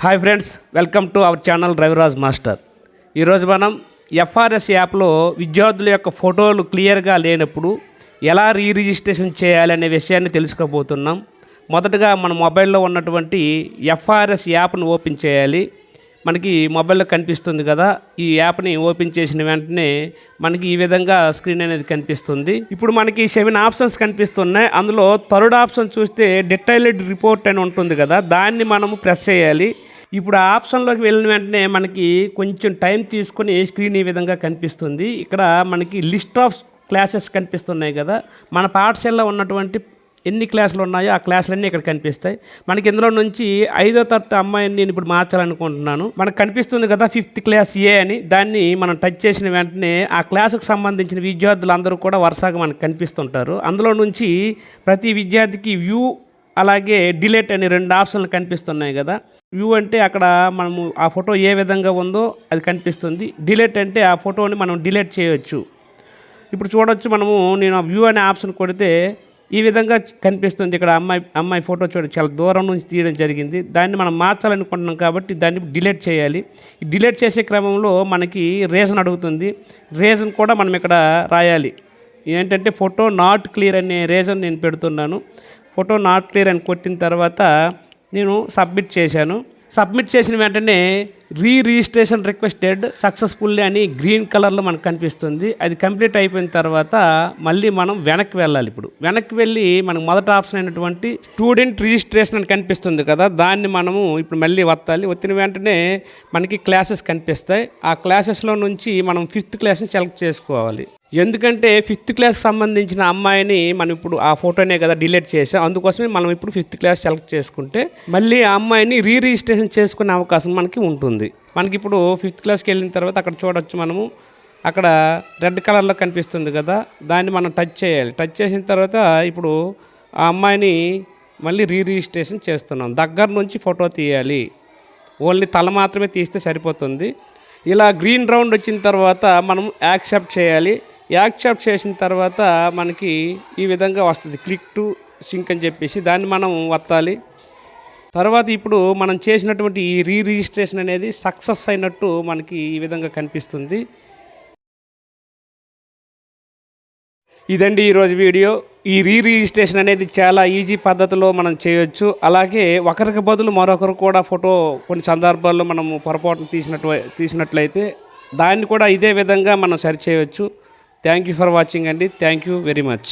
Hi friends welcome to our channel Raviraj master. ఈరోజు మనం FRS యాప్లో విద్యార్థుల యొక్క ఫోటోలు క్లియర్గా లేనప్పుడు ఎలా రీ రిజిస్ట్రేషన్ చేయాలి అనే విషయాన్ని తెలుసుకోబోతున్నాం. మొదటగా మన మొబైల్లో ఉన్నటువంటి ఎఫ్ఆర్ఎస్ యాప్ను ఓపెన్ చేయాలి. మనకి మొబైల్లో కనిపిస్తుంది కదా ఈ యాప్ని ఓపెన్ చేసిన వెంటనే మనకి ఈ విధంగా స్క్రీన్ అనేది కనిపిస్తుంది. ఇప్పుడు మనకి సెవెన్ ఆప్షన్స్ కనిపిస్తున్నాయి. అందులో థర్డ్ ఆప్షన్ చూస్తే డిటైల్డ్ రిపోర్ట్ అని ఉంటుంది కదా దాన్ని మనము ప్రెస్ చేయాలి. ఇప్పుడు ఆ ఆప్షన్లోకి వెళ్ళిన వెంటనే మనకి కొంచెం టైం తీసుకొని స్క్రీన్ ఈ విధంగా కనిపిస్తుంది. ఇక్కడ మనకి లిస్ట్ ఆఫ్ క్లాసెస్ కనిపిస్తున్నాయి కదా మన పాఠశాలలో ఉన్నటువంటి ఎన్ని క్లాసులు ఉన్నాయో ఆ క్లాసులన్నీ ఇక్కడ కనిపిస్తాయి. మనకి ఇందులో నుంచి ఐదో తరగతి అమ్మాయిని నేను ఇప్పుడు మార్చాలనుకుంటున్నాను. మనకు కనిపిస్తుంది కదా ఫిఫ్త్ క్లాస్ ఏ అని. దాన్ని మనం టచ్ చేసిన వెంటనే ఆ క్లాసుకు సంబంధించిన విద్యార్థులు అందరూ కూడా వరుసగా మనకు కనిపిస్తుంటారు. అందులో నుంచి ప్రతి విద్యార్థికి వ్యూ అలాగే డిలేట్ అనే రెండు ఆప్షన్లు కనిపిస్తున్నాయి కదా. వ్యూ అంటే అక్కడ మనము ఆ ఫోటో ఏ విధంగా ఉందో అది కనిపిస్తుంది. డిలేట్ అంటే ఆ ఫోటోని మనం డిలేట్ చేయవచ్చు ఇప్పుడు చూడొచ్చు మనము నేను ఆ వ్యూ అనే ఆప్షన్ కొడితే ఈ విధంగా కనిపిస్తుంది. ఇక్కడ అమ్మాయి అమ్మాయి ఫోటో చూడ చాలా దూరం నుంచి తీయడం జరిగింది. దాన్ని మనం మార్చాలనుకుంటున్నాం కాబట్టి దాన్ని డిలీట్ చేయాలి. డిలీట్ చేసే క్రమంలో మనకి రీజన్ అడుగుతుంది. రీజన్ కూడా మనం ఇక్కడ రాయాలి. ఏంటంటే ఫోటో నాట్ క్లియర్ అనే రీజన్ నేను పెడుతున్నాను. ఫోటో నాట్ క్లియర్ అని కొట్టిన తర్వాత నేను సబ్మిట్ చేశాను. సబ్మిట్ చేసిన వెంటనే రీ రిజిస్ట్రేషన్ రిక్వెస్టెడ్ సక్సెస్ఫుల్లీ అని గ్రీన్ కలర్లో మనకు కనిపిస్తుంది. అది కంప్లీట్ అయిపోయిన తర్వాత మళ్ళీ మనం వెనక్కి వెళ్ళాలి ఇప్పుడు. వెనక్కి వెళ్ళి మనకు మొదటి ఆప్షన్ అయినటువంటి స్టూడెంట్ రిజిస్ట్రేషన్ అని కనిపిస్తుంది కదా దాన్ని మనము ఇప్పుడు మళ్ళీ వత్తాలి. వచ్చిన వెంటనే మనకి క్లాసెస్ కనిపిస్తాయి. ఆ క్లాసెస్లో నుంచి మనం ఫిఫ్త్ క్లాస్ని సెలెక్ట్ చేసుకోవాలి. ఎందుకంటే ఫిఫ్త్ క్లాస్ సంబంధించిన అమ్మాయిని మనం ఇప్పుడు ఆ ఫోటోనే కదా డిలీట్ చేసాం. అందుకోసమే మనం ఇప్పుడు ఫిఫ్త్ క్లాస్ సెలెక్ట్ చేసుకుంటే మళ్ళీ ఆ అమ్మాయిని రీ రిజిస్ట్రేషన్ చేసుకునే అవకాశం మనకి ఉంటుంది. మనకి ఇప్పుడు ఫిఫ్త్ క్లాస్కి వెళ్ళిన తర్వాత అక్కడ చూడొచ్చు మనము. అక్కడ రెడ్ కలర్లో కనిపిస్తుంది కదా దాన్ని మనం టచ్ చేయాలి. టచ్ చేసిన తర్వాత ఇప్పుడు ఆ అమ్మాయిని మళ్ళీ రీ రిజిస్ట్రేషన్ చేస్తున్నాం. దగ్గర నుంచి ఫోటో తీయాలి. ఓన్లీ తల మాత్రమే తీస్తే సరిపోతుంది. ఇలా గ్రీన్ రౌండ్ వచ్చిన తర్వాత మనం యాక్సెప్ట్ చేయాలి. యాక్సెప్ట్ చేసిన తర్వాత మనకి ఈ విధంగా వస్తుంది. క్లిక్ టు సింక్ అని చెప్పేసి దాన్ని మనం వత్తాలి. తర్వాత ఇప్పుడు మనం చేసినటువంటి ఈ రీ రిజిస్ట్రేషన్ అనేది సక్సెస్ అయినట్టు మనకి ఈ విధంగా కనిపిస్తుంది. ఇదండి ఈరోజు వీడియో. ఈ రీ రిజిస్ట్రేషన్ అనేది చాలా ఈజీ పద్ధతిలో మనం చేయొచ్చు. అలాగే ఒకరికి బదులు మరొకరు కూడా ఫోటో కొన్ని సందర్భాల్లో మనము పొరపాటున తీసినట్టు తీసినట్లయితే దాన్ని కూడా ఇదే విధంగా మనం సరి చేయవచ్చు థ్యాంక్ యూ ఫర్ వాచింగ్ అండి. Thank you very much.